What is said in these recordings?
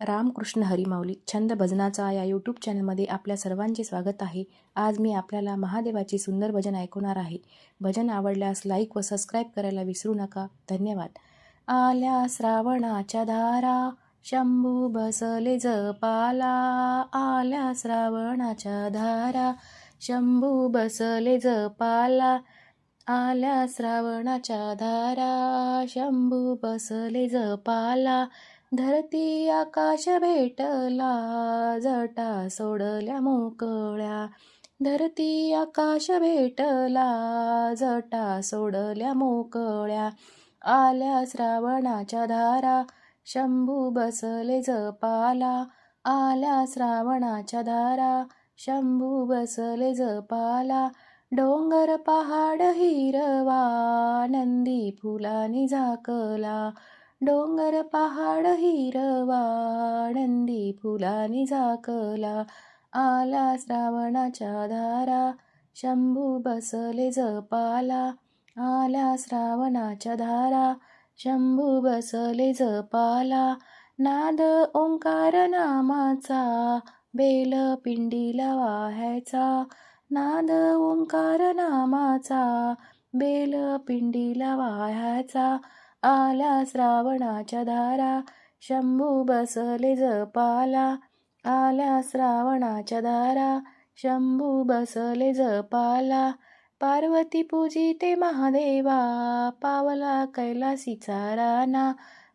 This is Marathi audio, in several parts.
रामकृष्ण हरिमाऊली छंद भजनाचा या यूट्यूब चॅनलमध्ये आपल्या सर्वांचे स्वागत आहे. आज मी आपल्याला महादेवाचे सुंदर भजन ऐकवणार आहे. भजन आवडल्यास लाईक व सबस्क्राईब करायला विसरू नका. धन्यवाद. आल्या श्रावणाच्या धारा शंभू बसले जपाला. आल्या श्रावणाच्या धारा शंभू बसले जपाला. आल्या श्रावणाच्या धारा शंभू बसले जपाला. धरती आकाश भेटला जटा सोडल्या मोकळ्या. धरती आकाश भेटला जटा सोडल्या मोकळ्या. आल्या श्रावणाच्या धारा शंभू बसले जपाला. आल्या श्रावणाच्या धारा शंभू बसले जपाला. डोंगर पहाड हिरवा नंदी फुलानी झाकला. डोंगर पहाड हिरवा नंदी फुलानी झाकला. आला श्रावणाच्या धारा शंभू बसले जपाला. आला श्रावणाच्या धारा शंभू बसले जपाला. नाद ओंकार नामाचा बेल पिंडीला वाहायचा. नाद ओंकार नामाचा बेल पिंडीला वाहायचा. आल्या श्रावणाच्या धारा शंभू बसले जपाला. आल्या श्रावणाच्या धारा शंभू बसले जपाला. पार्वती पूजी ते महादेवा पावला कैलासीचा राणा.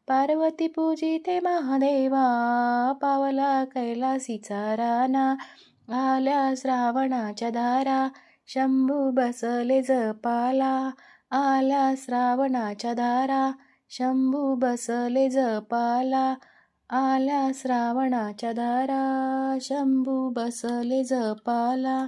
पार्वती पूजी ते महादेवा पावला कैलासीचा राणा. आल्या श्रावणाच्या धारा शंभू बसले जपाला. आला श्रावणाच्या धारा शंभू बसले जपाला. आल्या श्रावणाच्या धारा शंभू बसले जपाला.